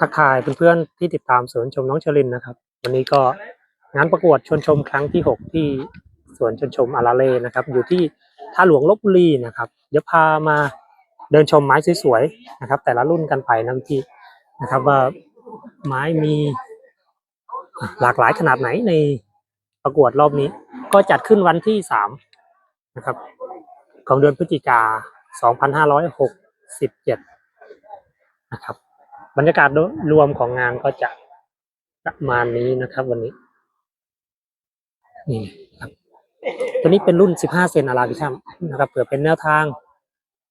ทักทายเพื่อนๆที่ติดตามสวนชมน้องชลินนะครับ วันนี้ก็งานประกวดชวนชมครั้งที่ 6 ที่สวนชวนชมอาราเล่นะครับ อยู่ที่ท่าหลวงลบบุรีนะครับ เดี๋ยวพามาเดินชมไม้สวยๆนะครับ แต่ละรุ่นกันไปนะพี่นะครับว่าไม้มีหลากหลายขนาดไหนในประกวดรอบนี้ ก็จัดขึ้นวันที่3นะครับ ของเดือนพฤศจิกา 2567 นะครับ บรรยากาศรวมของงานก็จะประมาณนี้นะครับ วันนี้ นี่ครับ ตัวนี้เป็นรุ่น 15 เซนอาราบิชัมนะครับเผื่อเป็นแนวทาง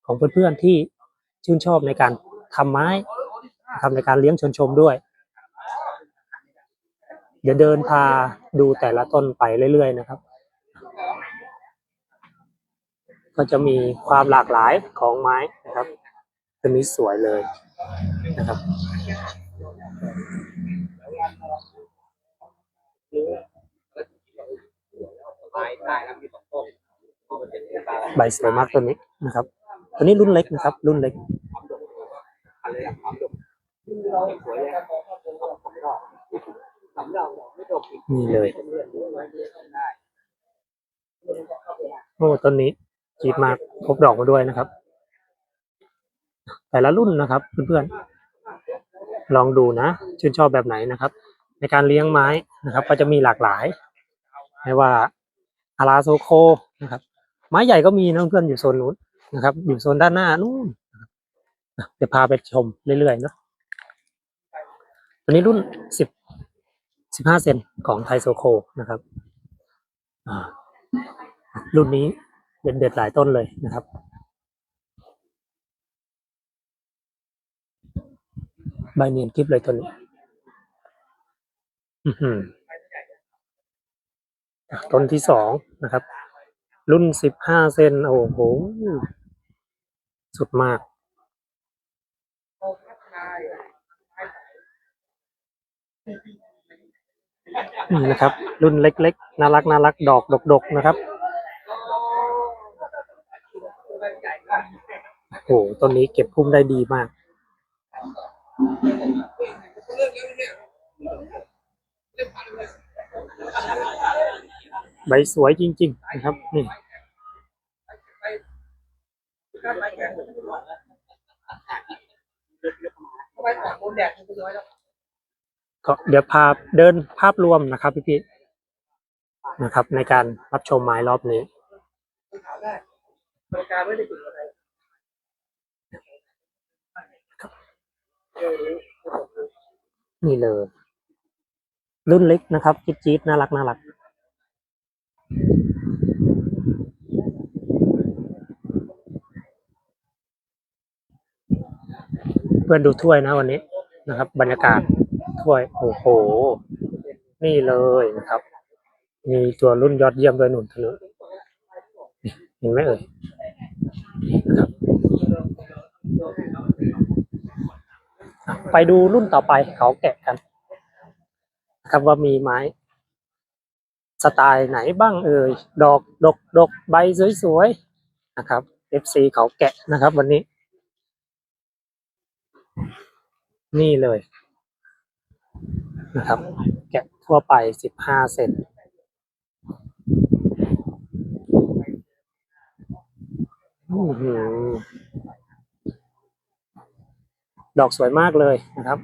ของเพื่อนๆที่ชื่นชอบในการทำไม้นะครับในการเลี้ยงชนชมด้วย เดี๋ยวเดินพาดูแต่ละต้นไปเรื่อยๆนะครับ ก็จะมีความหลากหลายของไม้นะครับตัวนี้สวยเลย นะครับใบสวยมากตัวนี้นะครับตัวนี้รุ่นเล็กนะครับ รุ่นเล็กนี่เลยโอ้ต้นนี้จีดมากพบดอกมาด้วยนะครับ แต่ละรุ่นนะครับเพื่อนๆ ลองดูนะ ชื่นชอบแบบไหนนะครับ ในการเลี้ยงไม้นะครับ ก็จะมีหลากหลายไม่ว่าอาราโซโคนะครับ ไม้ใหญ่ก็มีนะเพื่อนอยู่โซนนู้นนะครับ อยู่โซนด้านหน้านู่นนะครับอะเดี๋ยวพาไปชมเรื่อยๆเนาะตัวนี้รุ่นสิบสิบห้าเซนของไทโซโคนะครับรุ่นนี้เด็ดๆหลายต้นเลยนะครับ ใบเนียนกริบเลยตัวนี้ อือหืออะต้นที่สองนะครับ รุ่นสิบห้าเซนโอ้โห สุดมาก นี่นะครับ รุ่นเล็กๆ น่ารักน่ารักดอกดกๆนะครับ โอ้โหต้นนี้เก็บพุ่มได้ดีมาก ใบ สวยจริง ๆ นะครับ นี่ก็เดี๋ยวพาเดินภาพรวมนะครับพี่พี่ๆนะครับ ในการรับชมไม้รอบนี้นี่เลย รุ่นเล็กนะครับจี๊ดจี๊ดน่ารักน่ารัก เพื่อนดูถ้วยนะวันนี้นะครับ บรรยากาศถ้วยโอ้โห นี่เลยนะครับ มีตัวรุ่นยอดเยี่ยมเลยหนุนทะลุเห็นไหมเอ่ยนะครับไปดูรุ่นต่อไปเขาแกะกันนะครับว่ามีไม้ สไตล์ไหนบ้างเอ่ยดอกดกดกใบสวยๆนะครับ FC เขาแกะนะครับวันนี้ นี่เลยนะครับ แกะทั่วไปสิบห้าเซนอื้อหือดอกสวยมากเลยนะครับ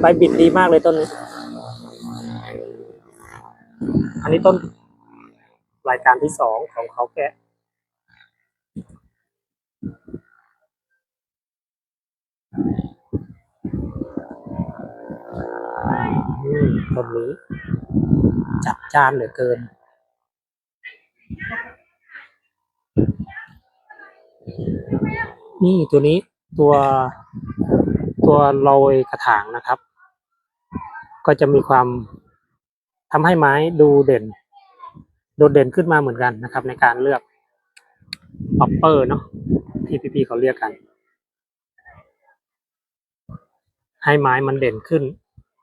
ใบบิดดีมากเลยต้นนี้ อันนี้ต้นรายการที่สองของเขาแกะ อืมต้นนี้จัดจ้านเหลือเกิน นี่ตัวนี้ตัวตัวโรยกระถางนะครับ ก็จะมีความ ทำให้ไม้ดูเด่น โดดเด่นขึ้นมาเหมือนกันนะครับ ในการเลือกป๊อปเปอร์เนาะที่พี่ๆเขาเรียกกัน ให้ไม้มันเด่นขึ้น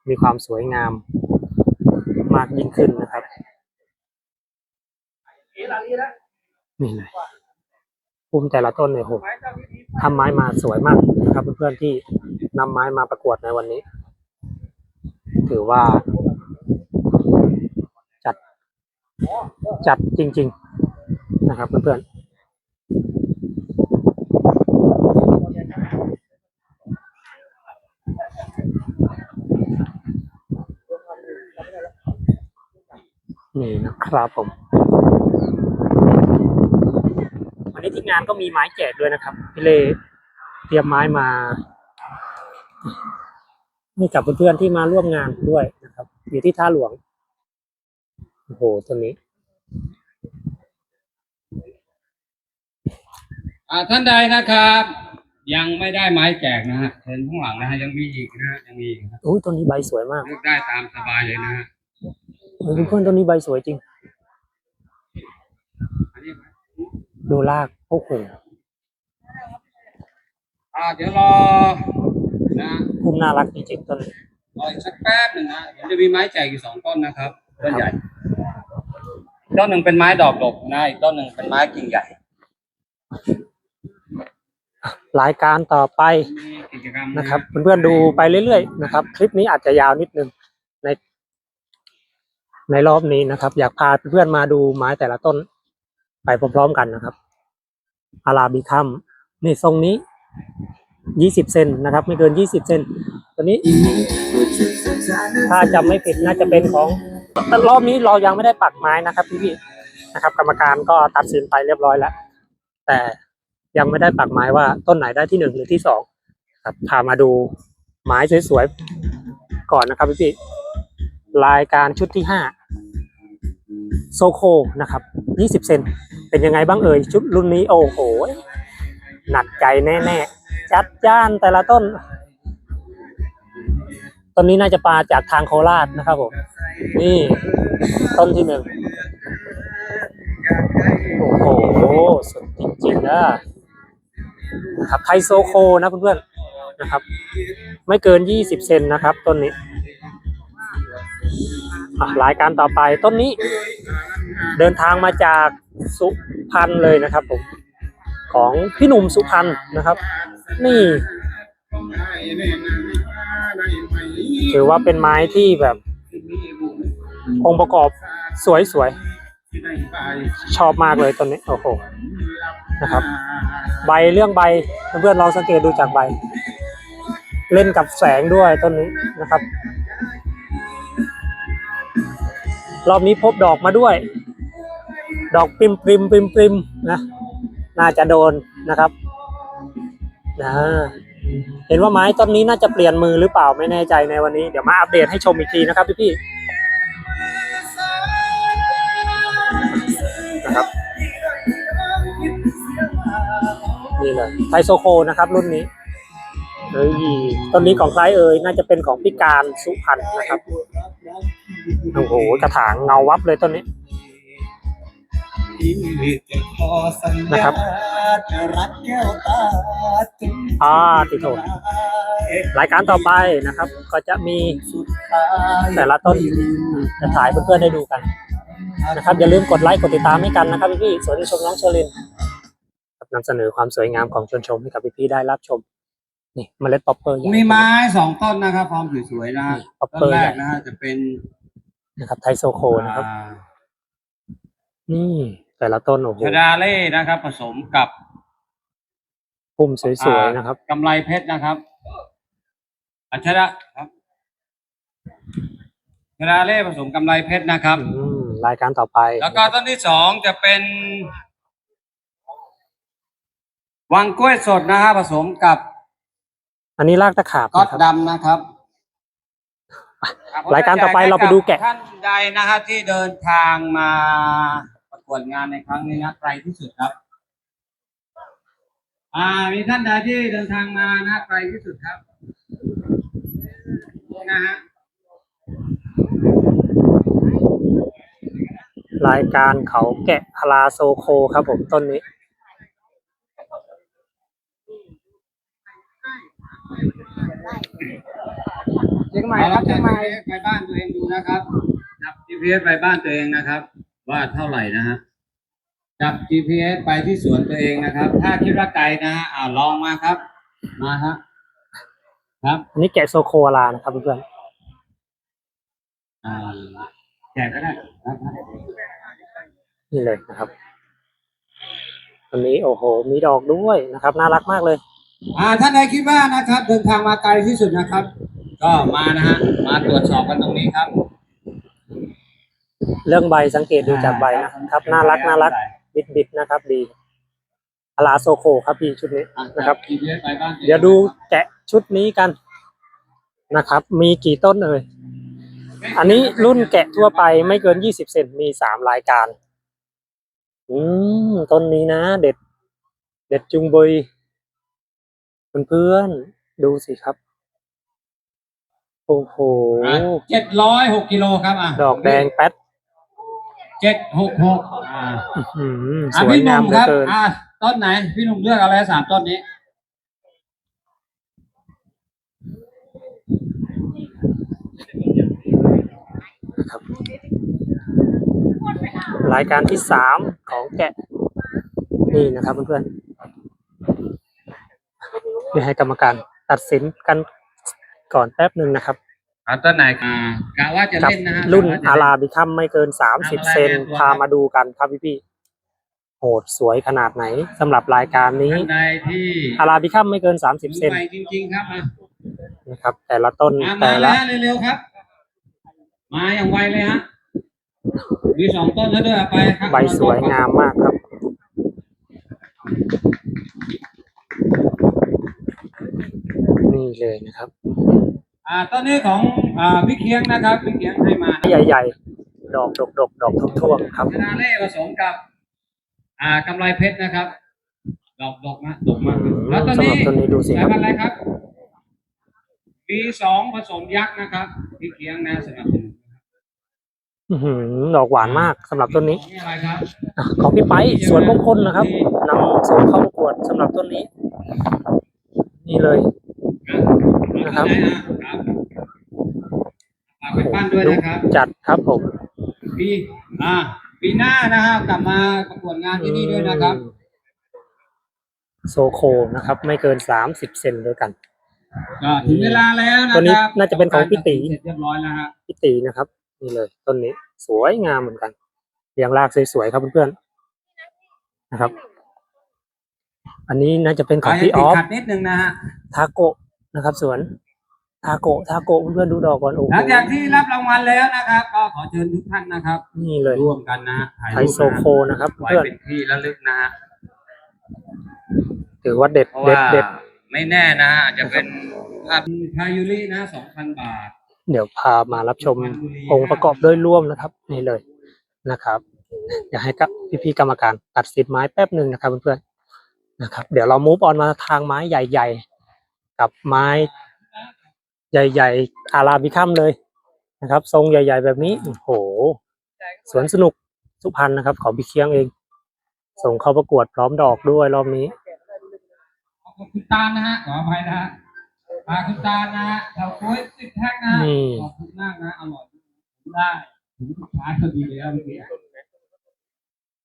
มีความสวยงามมากยิ่งขึ้นนะครับนี่เลยภูมิแต่ละต้นเนี่ยโหทำไม้มาสวยมากนะครับ เพื่อนๆที่นำไม้มาประกวดในวันนี้ ถือว่า จัดจริง ๆ นะครับเพื่อนๆ นี่นะครับผม วันนี้ที่งานก็มีไม้แจกด้วยนะครับ พี่เลเตรียมไม้มาให้กับเพื่อนๆที่มาร่วมงานด้วยนะครับ อยู่ที่ท่าหลวง โอ้โหตัวนี้อ่าท่านใดนะครับ ยังไม่ได้ไม้แจกนะฮะเชิญข้างหลังนะฮะยังมีอีกนะฮะยังมีอีกนะครับอุ้ยตัวนี้ใบสวยมากเลือกได้ตามสบายเลยนะฮะเฮ้ยเพื่อนๆตัวนี้ใบสวยจริง อันนี้ดูลากโอ้โหอ่าเดี๋ยวรอนะพุ่มน่ารักจริงๆต้นนี้ รออีกสักแป๊บหนึ่งนะเดี๋ยวจะมีไม้แจกอยู่สองต้นนะครับต้นใหญ่ ต้นหนึ่งเป็นไม้ดอกดกนะอีกต้นหนึ่งเป็นไม้กิ่งใหญ่ รายการต่อไปกิจกรรมนะครับเพื่อนๆดูไปเรื่อยๆนะครับ คลิปนี้อาจจะยาวนิดนึงใน ในรอบนี้นะครับ อยากพาเพื่อนๆมาดูไม้แต่ละต้น ไปพร้อมๆกันนะครับ อาราบิคัมนี่ทรงนี้ยี่สิบเซนนะครับ ไม่เกินยี่สิบเซนตัวนี้ ถ้าจำไม่ผิดน่าจะเป็นของ แต่รอบนี้เรายังไม่ได้ปักไม้นะครับพี่ๆนะครับ กรรมการก็ตัดสินไปเรียบร้อยแล้ว แต่ยังไม่ได้ปักไม้ว่าต้นไหนได้ที่หนึ่งหรือที่สองครับพามาดูไม้สวยๆก่อนนะครับพี่ๆรายการชุดที่ห้าโซโคนะครับยี่สิบเซนเป็นยังไงบ้างเอ่ยชุดรุ่นนี้โอ้โหหนักใจแน่ๆจัดจ้านแต่ละต้น ต้นนี้น่าจะปลาจากทางโคราชนะครับผม นี่ต้นที่หนึ่งโอ้โหสุดจริงๆนะนะครับไทโซโคนะเพื่อนๆนะครับ ไม่เกินยี่สิบเซนนะครับ ต้นนี้อะรายการต่อไปต้นนี้ เดินทางมาจากสุพรรณเลยนะครับผมของพี่หนุ่มสุพรรณนะครับ นี่ถือว่าเป็นไม้ที่แบบ องค์ประกอบสวยๆชอบมากเลยต้นนี้โอ้โหนะครับ ใบเรื่องใบเพื่อนๆลองสังเกตดูจากใบ เล่นกับแสงด้วยต้นนี้นะครับ รอบนี้พบดอกมาด้วย ดอกปริมปริมปริมปริมนะน่าจะโดนนะครับนะเห็นว่าไม้ต้นนี้น่าจะเปลี่ยนมือหรือเปล่าไม่แน่ใจในวันนี้ เดี๋ยวมาอัปเดตให้ชมอีกทีนะครับพี่ๆ นี่เลยไทโซโคนะครับ รุ่นนี้เฮ้ยต้นนี้ของใครเอ่ยน่าจะเป็นของพิการสุพรรณนะครับโอ้โหกระถางเงาวับเลยต้นนี้นะครับอ่าติดโทษรายการต่อไปนะครับ ก็จะมีแต่ละต้นจะถ่ายเพื่อนๆได้ดูกันนะครับอย่าลืมกดไลค์กดติดตามให้กันนะครับพี่ๆสวนชมน้องเชอริน นำเสนอความสวยงามของชวนชมให้กับพี่ๆได้รับชม นี่เมล็ดป๊อปเปอร์ใหญ่มีไม้สองต้นนะครับฟอร์มสวยๆนะฮะป๊อปต้เปอนร์แรใหญ่กนะฮะจะเป็นนะครับไทโซโคนะครับ อ่านี่แต่ละต้นโอ้โหชดาเล่นะครับ ผสมกับพุ่มสวยๆนะครับ กำไรเพชรนะครับ อัชระครับชดาเล่ผสมกำไรเพชรนะครับ อืมรายการต่อไปแล้วก็ต้นที่สองจะเป็น วังกล้วยสดนะฮะผสมกับอันนี้รากตะขาบก๊อตนะครับ ดำนะครับรายการต่อไปเราไปดูแกะ ท่านใดนะฮะที่เดินทางมาประกวดงานในครั้งนี้นะไกลที่สุดครับ อ่า มีท่านใดที่เดินทางมานะไกลที่สุดครับนะฮะรายการเขาแกะพลาโซโคครับผมต้นนี้ เชียงใหม่ครับเชียงใหม่ไปบ้านตัวเองดูนะครับ จับ GPS ไปบ้านตัวเองนะครับ ว่าเท่าไหร่นะฮะ จับ GPS ไปที่สวนตัวเองนะครับ ถ้าคิดว่าไกลนะฮะอ่าลองมาครับ มาฮะ ครับ อันนี้แกะโซโคอาลานะครับเพื่อนอ่าแจกก็ได้ครับๆนี่เลยนะครับอันนี้โอ้โห มีดอกด้วยนะครับ น่ารักมากเลย อ่าท่านใดคิดว่านะครับ เดินทางมาไกลที่สุดนะครับ ก็มานะฮะ มาตรวจสอบกันตรงนี้ครับเรื่องใบสังเกตดูจากใบนะครับ น่ารักน่ารักบิดบิดๆนะครับ ดีอาลาโซโคครับพี่ชุดนี้อ่นะครับจั GPS ไปบ้านตัวองเดี๋ยวดูแกะชุดนี้กันนะครับ มีกี่ต้นเอ่ยอันนี้รุ่นแกะทั่วไปไม่เกินยี่สิบเซนมีสามรายการ อืมต้นนี้นะ เด็ด เด็ดจุงบยเพื่อนๆดูสิครับ โอ้โห เจ็ดร้อยหกกิโลครับอะดอกแดงแป๊ดเจ็ดหกหกอ่าอื้อหือสอะวยพี่หงานุ่มมเหลืคอรับเกิน อ่าต้นไหน พี่หนุ่มเลือกเอาเลยสามต้นนี้นะครับรายการที่สามของแกะ นี่นะครับเพื่อนๆเดี๋ยวให้กรรมการตัดสินกัน ก่อนแป๊บหนึ่งนะครับอ่าต้นไหนอ่ากะว่าจะกับเล่นนะฮะรุ่นกะว่จะอาเล่ราบิคัมไม่เกินสามสิบทำอะไรเซนเนี่ยพามาดูกันครับพี่พี่ๆโหดสวยขนาดไหนสำหรับรายการนี้ท่านใดที่อาราบิคัมไม่เกินสามสิบมือเซนใหม่จริงๆครับอะนะครับ แต่ละต้นมาแต่มาละแล้วเร็วๆครับ มาอย่างไวเลยฮะมีสองต้นแล้วด้วยเอาไปครับใบสวยงามมากครับ นี่เลยนะครับ อ่าต้นนี้ของอ่าพี่เคียงนะครับพี่เคียงให้มาใหญ่ ๆ ดอกดกดกๆดอกท่วมๆครับชนะเล่ผสมกับ อ่ากำไรเพชรนะครับ ดอกดอกนะดอกมากแล้วต้นสำหนี้รับต้นนี้ดูสิสาคยรับพันธุ์อะไรครับปีสองผสมยักษ์นะครับพี่เคียงนะสนับสนุนอื้อหือดอกหวานมากสำหรับต้นนี้นี่อะไรครับอะของพี่ไปสวนมงคลนะครับนำส่งเข้าประกวดสำหรับต้นนี้ นี่เลย นะครับครับฝากไปปั้นด้วยดูนะครับ จัดครับผมปีอ่าปีหน้านะครับกลับมาประกวดงานที่นี่ด้วยนะครับ โซโคนะครับ ไม่เกินสามสิบเซนด้วยกันก็ถึงเวลาแล้วนะตัวนี้ครับน่าจะเป็นของพี่ตีเสร็จเรียบร้อยแล้วฮะพี่ตีนะครับ นี่เลย ต้นนี้สวยงามเหมือนกันเรียงรากสวยๆครับเพื่อนๆนะครับ อันนี้น่าจะเป็นของพี่ออฟขัดนิดนึงนะฮะทาโกะ นะครับ สวนทาโกะทาโกะเพื่อนๆดูดอกก่อนโอ้โหหลังจากที่รับรางวัลแล้วนะครับ ก็ขอเชิญทุกท่านนะครับ นี่เลยร่วมกันนะฮะถ่ายไทรูยปโซโคนะครับไว้เพื่อนเป็นที่ระลึกนะฮะถือว่าเด็ดเพราะเด็ว่าดเด็ดไม่แน่นะฮะอาจจะเป็นภาพพายุรินะสองพันบาท เดี๋ยวพามารับชมองค์ประกอบโดยรวมนะครับ นี่เลยนะครับอยากให้กับพี่ๆกรรมการตัดสินไม้แป๊บหนึ่งนะครับเพื่อนๆนะครับ เดี๋ยวเรามูฟออนมาทางไม้ใหญ่ๆ กับไม้ใหญ่ๆ อาราบิคัมเลยนะครับ ทรงใหญ่ ๆ แบบนี้โอ้โหสวนสนุกสุพรรณนะครับ ของพี่เคียงเอง ส่งเข้าประกวดพร้อมดอกด้วยรอบนี้ขอบคุณคุณตาลนะฮะขออภัยนะฮะอ่าคุณตาลนะฮะเฉาก๊วยสิบแท่งนะฮะนี่ขอบคุณมากนะอร่อยได้ถึงสุดท้ายพอดีเลยครับเมื่อกี้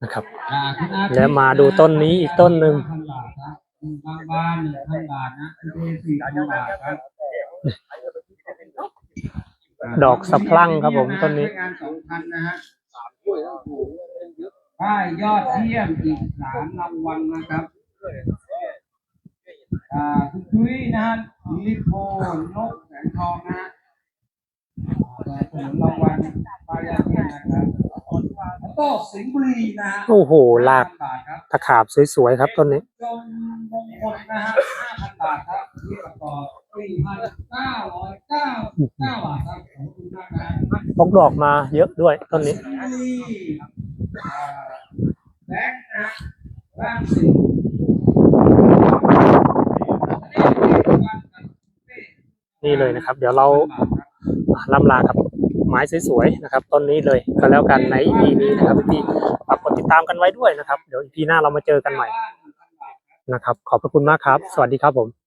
นะครับอ่าคุณอาทิตย์แล้วมาดูต้นนี้อีกต้นหนึ่งพัน บาทครับบางบ้านหนึ่งพันบาทนะคือสี่พันบาทครับดอกสะพรั่งครับผมต้นนี้งานสองพันนะฮะป้ายยอดเยี่ยมอีกสามรางวัลนะครับอ่าคุณชุ้ยนะฮะลิโพนกแสงทองนะฮะ อ่าผลรางวัลป้ายยอดเยี่ยมนะครับแล้วก็สิงห์บุรีนะฮะโอ้โหลาก5,000บาทครับ ตะขาบสวยๆครับต้นนี้จงมงคลนะฮะ5,000 บาทครับที่ประกอบ4,999บาทครับขอบคุณมากนะพกดอกมาเยอะด้วยต้นนี้ สิงห์บุรีอ่าแบงค์นะร่างสิงห์นี่เลยนะครับ เดี๋ยวเรา ล่ำลากับไม้สวยๆนะครับต้นนี้เลยก็แล้วกันใน EP นี้นะครับพี่ฝากกดติดตามกันไว้ด้วยนะครับ เดี๋ยว EP หน้าเรามาเจอกันใหม่นะครับ ขอบพระคุณมากครับ สวัสดีครับผม